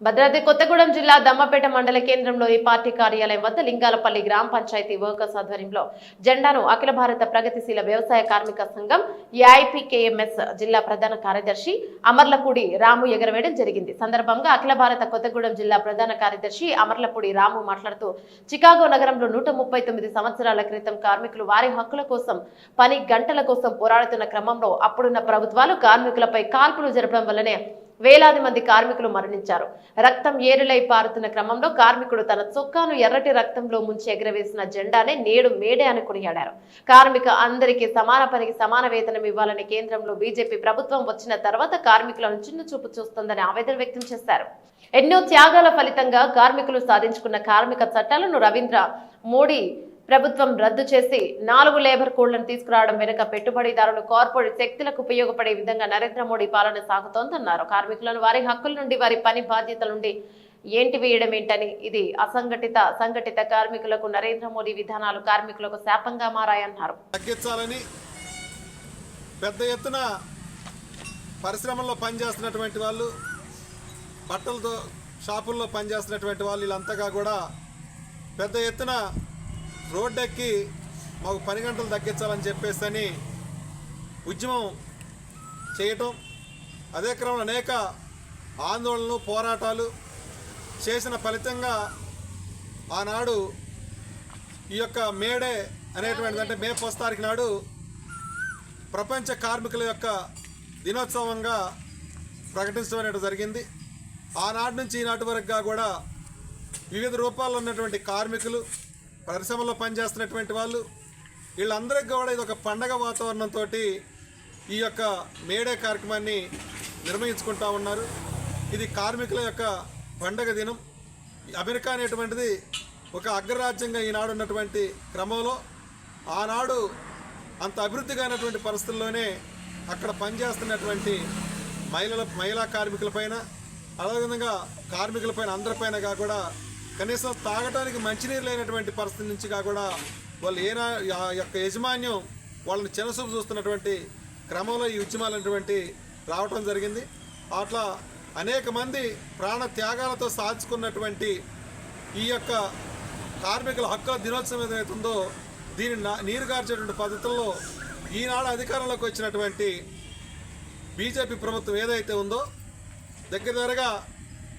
భద్రాద్రి కొత్తగూడెం జిల్లా దమ్మపేట మండల కేంద్రంలోని పార్టీ కార్యాలయం వద్ద లింగాలపల్లి గ్రామ పంచాయతీ వర్కర్స్ ఆధ్వర్యంలో జెండాను అఖిల భారత ప్రగతిశీల వ్యవసాయ కార్మిక సంఘం ఏఐపికేఎంఎస్ జిల్లా ప్రధాన కార్యదర్శి అమర్లపూడి రాము ఎగరవేయడం జరిగింది. సందర్భంగా అఖిల భారత కొత్తగూడెం జిల్లా ప్రధాన కార్యదర్శి అమర్లపూడి రాము మాట్లాడుతూ చికాగో నగరంలో నూట ముప్పై తొమ్మిది సంవత్సరాల క్రితం కార్మికులు వారి హక్కుల కోసం పని గంటల కోసం పోరాడుతున్న క్రమంలో అప్పుడున్న ప్రభుత్వాలు కార్మికులపై కాల్పులు జరపడం వల్లనే వేలాది మంది కార్మికులు మరణించారు. రక్తం ఏరులై పారుతున్న క్రమంలో కార్మికుడు తన చొక్కాను ఎర్రటి రక్తంలో ముంచి ఎగరవేసిన జెండానే నేడు మేడే అని కొనియాడారు. కార్మిక అందరికీ సమాన పనికి సమాన వేతనం ఇవ్వాలని కేంద్రంలో బీజేపీ ప్రభుత్వం వచ్చిన తర్వాత కార్మికులను చిన్న చూపు చూస్తుందని ఆవేదన వ్యక్తం చేశారు. ఎన్నో త్యాగాల ఫలితంగా కార్మికులు సాధించుకున్న కార్మిక చట్టాలను రవీంద్ర మోడీ ప్రభుత్వం రద్దు చేసి నాలుగు లేబర్ కోడ్లను తీసుకురావడం వెనుక పెట్టుబడిదారులు కార్పొరేట్ శక్తులకు ఉపయోగపడే విధంగా నరేంద్ర మోడీ పాలన సాగుతోందన్నారు. కార్మికులను వారి హక్కుల నుండి వారి పని బాధ్యతల నుండి ఏంటి వేయడం ఏంటని ఇది అసంఘటిత సంఘటిత కార్మికులకు నరేంద్ర మోడీ విధానాలు కార్మికులకు శాపంగా మారాయన్నారు. తగ్గించాలని పెద్ద ఎత్తున పరిశ్రమల్లో పనిచేస్తున్నటువంటి వాళ్ళు బట్టలతో షాపుల్లో పనిచేస్తున్నటువంటి వాళ్ళు వీళ్ళంతగా కూడా పెద్ద ఎత్తున రోడ్డెక్కి మాకు పని గంటలు తగ్గించాలని చెప్పేసి అని ఉద్యమం చేయటం అదే క్రమంలో అనేక ఆందోళనలు పోరాటాలు చేసిన ఫలితంగా ఆనాడు ఈ యొక్క మేడే అనేటువంటిది అంటే మే ఫస్ట్ తారీఖు నాడు ప్రపంచ కార్మికుల యొక్క దినోత్సవంగా ప్రకటించడం అనేది జరిగింది. ఆనాటి నుంచి ఈనాటి వరకుగా కూడా వివిధ రూపాల్లో ఉన్నటువంటి కార్మికులు పరిశ్రమలో పనిచేస్తున్నటువంటి వాళ్ళు వీళ్ళందరికీ కూడా ఇది ఒక పండగ వాతావరణంతో ఈ యొక్క మేడే కార్యక్రమాన్ని నిర్వహించుకుంటా ఉన్నారు. ఇది కార్మికుల యొక్క పండగ దినం. అమెరికా అనేటువంటిది ఒక అగ్రరాజ్యంగా ఈనాడు ఉన్నటువంటి క్రమంలో ఆనాడు అంత అభివృద్ధి కానటువంటి పరిస్థితుల్లోనే అక్కడ పనిచేస్తున్నటువంటి మహిళల మహిళా కార్మికులపైన అదేవిధంగా కార్మికులపైన అందరిపైన కూడా కనీసం తాగడానికి మంచినీరు లేనటువంటి పరిస్థితి నుంచి కూడా వాళ్ళు ఏనా యొక్క యజమాన్యం వాళ్ళని చిన్నసూపు చూస్తున్నటువంటి క్రమంలో ఈ ఉద్యమాలు అనేటువంటి రావటం జరిగింది. అట్లా అనేక మంది ప్రాణ త్యాగాలతో సాధించుకున్నటువంటి ఈ యొక్క కార్మికుల హక్కుల దినోత్సవం ఏదైతే ఉందో దీన్ని నా- నీరు గార్చేటువంటి పద్ధతుల్లో ఈనాడు అధికారంలోకి వచ్చినటువంటి బీజేపీ ప్రభుత్వం ఏదైతే ఉందో దగ్గర దగ్గరగా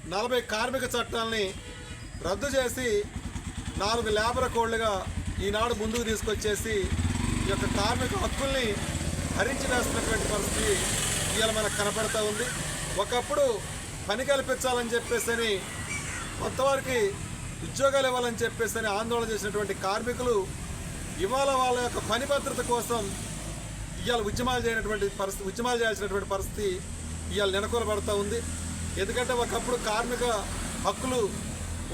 నలభై కార్మిక చట్టాలని రద్దు చేసి నాలుగు లేబర్ కోడ్లుగా ఈనాడు ముందుకు తీసుకొచ్చేసి ఈ యొక్క కార్మిక హక్కుల్ని హరించి వేస్తున్నటువంటి పరిస్థితి ఇవాళ మనకు కనపడతా ఉంది. ఒకప్పుడు పని కల్పించాలని చెప్పేసి అని కొంతవరకు ఉద్యోగాలు ఇవ్వాలని చెప్పేసి అని ఆందోళన చేసినటువంటి కార్మికులు ఇవాళ వాళ్ళ యొక్క పని భద్రత కోసం ఇవాళ ఉద్యమాలు చేయనటువంటి పరిస్థితి ఉద్యమాలు చేయాల్సినటువంటి పరిస్థితి ఇవాళ నెలకొలబడతా ఉంది. ఎందుకంటే ఒకప్పుడు కార్మిక హక్కులు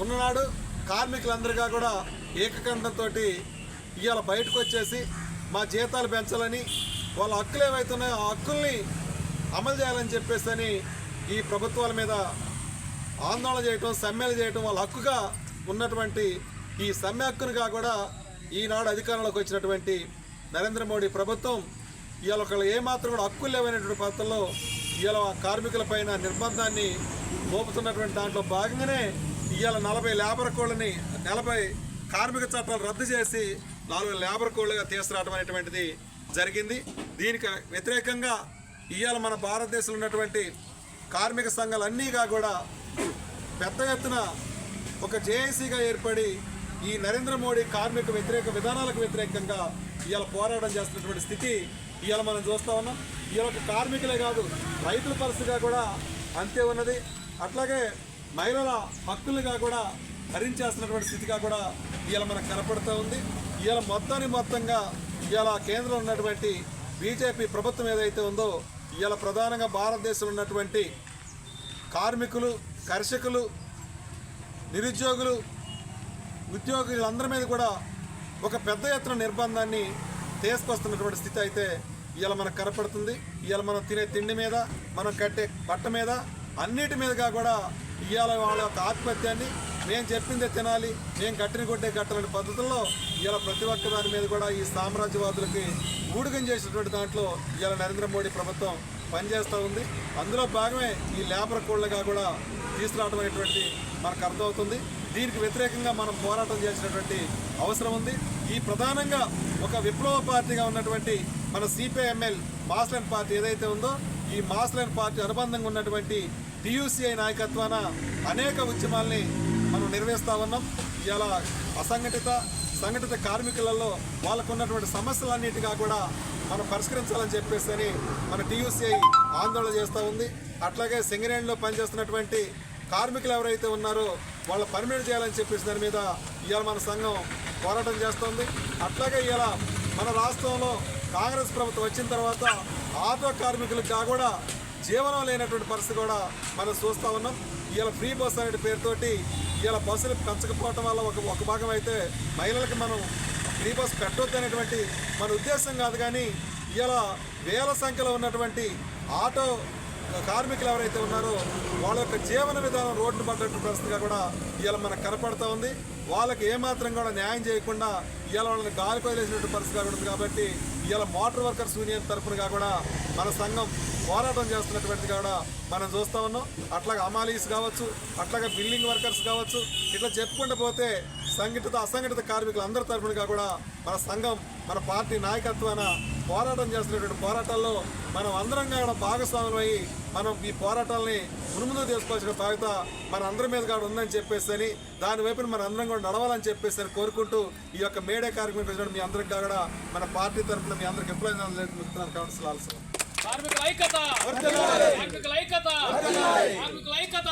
ఉన్ననాడు కార్మికులందరిగా కూడా ఏకకంఠంతో ఇవాళ బయటకు వచ్చేసి మా జీతాలు పెంచాలని వాళ్ళ హక్కులు ఏవైతున్నాయో ఆ హక్కుల్ని అమలు చేయాలని చెప్పేసి అని ఈ ప్రభుత్వాల మీద ఆందోళన చేయటం సమ్మెలు చేయటం వాళ్ళ హక్కుగా ఉన్నటువంటి ఈ సమ్మె హక్కునుగా కూడా ఈనాడు అధికారంలోకి వచ్చినటువంటి నరేంద్ర మోడీ ప్రభుత్వం ఇవాళ ఒకళ్ళు ఏమాత్రం కూడా హక్కులు లేవనేటువంటి పద్ధతుల్లో ఇవాళ కార్మికులపైన నిర్బంధాన్ని మోపుతున్నటువంటి దాంట్లో భాగంగానే ఇవాళ నలభై లేబర్ కోళ్ళని నలభై కార్మిక చట్టాలు రద్దు చేసి నాలుగు లేబర్ కోళ్ళుగా తీసుకురావడం అనేటువంటిది జరిగింది. దీనికి వ్యతిరేకంగా ఇవాళ మన భారతదేశంలో ఉన్నటువంటి కార్మిక సంఘాలన్నీగా కూడా పెద్ద ఎత్తున ఒక జేఏసీగా ఏర్పడి ఈ నరేంద్ర మోడీ కార్మిక వ్యతిరేక విధానాలకు వ్యతిరేకంగా ఇవాళ పోరాటం చేస్తున్నటువంటి స్థితి ఇవాళ మనం చూస్తూ ఉన్నాం. ఇవాళ కార్మికులే కాదు రైతుల పరిస్థితిగా కూడా అంతే ఉన్నది. అట్లాగే మహిళల హక్కులుగా కూడా హరించేస్తున్నటువంటి స్థితిగా కూడా ఇవాళ మనకు కనపడుతూ ఉంది. ఇవాళ మొత్తాన్ని మొత్తంగా ఇవాళ కేంద్రంలో ఉన్నటువంటి బీజేపీ ప్రభుత్వం ఏదైతే ఉందో ఇవాళ ప్రధానంగా భారతదేశంలో ఉన్నటువంటి కార్మికులు కర్షకులు నిరుద్యోగులు ఉద్యోగులందరి మీద కూడా ఒక పెద్ద ఎత్తున నిర్బంధాన్ని తీసుకొస్తున్నటువంటి స్థితి అయితే ఇవాళ మనకు కనపడుతుంది. ఇవాళ మనం తినే తిండి మీద మనం కట్టే బట్ట మీద అన్నిటి మీదుగా కూడా ఇవాళ వాళ్ళ యొక్క ఆత్మహత్యాన్ని మేము చెప్పిందే తినాలి మేము కట్టిన కొట్టే కట్టాలనే పద్ధతుల్లో ఇలా ప్రతి ఒక్క దాని మీద కూడా ఈ సామ్రాజ్యవాదులకి ఊడిగం చేసినటువంటి దాంట్లో ఇలా నరేంద్ర మోడీ ప్రభుత్వం పనిచేస్తూ ఉంది. అందులో భాగమే ఈ లేబర్ కోళ్ళగా కూడా తీసుకురావడం అనేటువంటి మనకు అర్థమవుతుంది. దీనికి వ్యతిరేకంగా మనం పోరాటం చేసినటువంటి అవసరం ఉంది. ఈ ప్రధానంగా ఒక విప్లవ పార్టీగా ఉన్నటువంటి మన సిపిఐఎంఎల్ మాస్లైన్ పార్టీ ఏదైతే ఉందో ఈ మాస్లైన్ పార్టీ అనుబంధంగా ఉన్నటువంటి టీయూసీఐ నాయకత్వాన అనేక ఉద్యమాల్ని మనం నిర్వహిస్తా ఉన్నాం. ఇలా అసంఘటిత సంఘటిత కార్మికులలో వాళ్ళకు ఉన్నటువంటి సమస్యలన్నిటిగా కూడా మనం పరిష్కరించాలని చెప్పేసి అని మన టీయూసీఐ ఆందోళన చేస్తూ ఉంది. అట్లాగే సింగరేణిలో పనిచేస్తున్నటువంటి కార్మికులు ఎవరైతే ఉన్నారో వాళ్ళ పర్మిట్ చేయాలని చెప్పేసి దాని మీద ఇవాళ మన సంఘం పోరాటం చేస్తుంది. అట్లాగే ఇలా మన రాష్ట్రంలో కాంగ్రెస్ ప్రభుత్వం వచ్చిన తర్వాత ఆటో కార్మికులకు కూడా జీవనం లేనటువంటి పరిస్థితి కూడా మనం చూస్తూ ఉన్నాం. ఇవాళ ఫ్రీ బస్ అనే పేరుతోటి ఇవాళ బస్సులు పెంచకపోవటం వల్ల ఒక ఒక భాగం అయితే మహిళలకు మనం ఫ్రీ బస్ పెట్టొద్దు అనేటువంటి మన ఉద్దేశం కాదు కానీ ఇలా వేల సంఖ్యలో ఉన్నటువంటి ఆటో కార్మికులు ఎవరైతే ఉన్నారో వాళ్ళ యొక్క జీవన విధానం రోడ్డు పడ్డట్టు పరిస్థితిగా కూడా ఇవాళ మనకు కనపడతా ఉంది. వాళ్ళకి ఏమాత్రం కూడా న్యాయం చేయకుండా ఇవాళ వాళ్ళని గాలి వదిలేసినట్టు పరిస్థితి కూడా కాబట్టి ఇవాళ మోటార్ వర్కర్స్ యూనియన్ తరఫునగా కూడా మన సంఘం పోరాటం చేస్తున్నటువంటిది కూడా మనం చూస్తూ ఉన్నాం. అట్లాగే అమాలీస్ కావచ్చు అట్లాగే బిల్డింగ్ వర్కర్స్ కావచ్చు ఇట్లా చెప్పుకుంటూ పోతే సంఘటిత అసంఘటిత కార్మికులు అందరి తరఫునగా కూడా మన సంఘం మన పార్టీ నాయకత్వాన పోరాటం చేస్తున్నటువంటి పోరాటాల్లో మనం అందరం కూడా భాగస్వాములు అయ్యి మనం ఈ పోరాటాలని మునుముందు తీసుకోవాల్సిన బాధ్యత మన అందరి మీద కూడా ఉందని చెప్పేసి అని దాని వైపున మన అందరం కూడా నడవాలని చెప్పేసి అని కోరుకుంటూ ఈ యొక్క మేడే కార్యక్రమం మీ అందరికి కూడా మన పార్టీ తరఫున మీ అందరికి ఎప్పుడైనా కౌన్సిల్ ఆల్సో కార్మికుల ఐక్యత! కార్మికుల ఐక్యత! కార్మికుల ఐక్యత!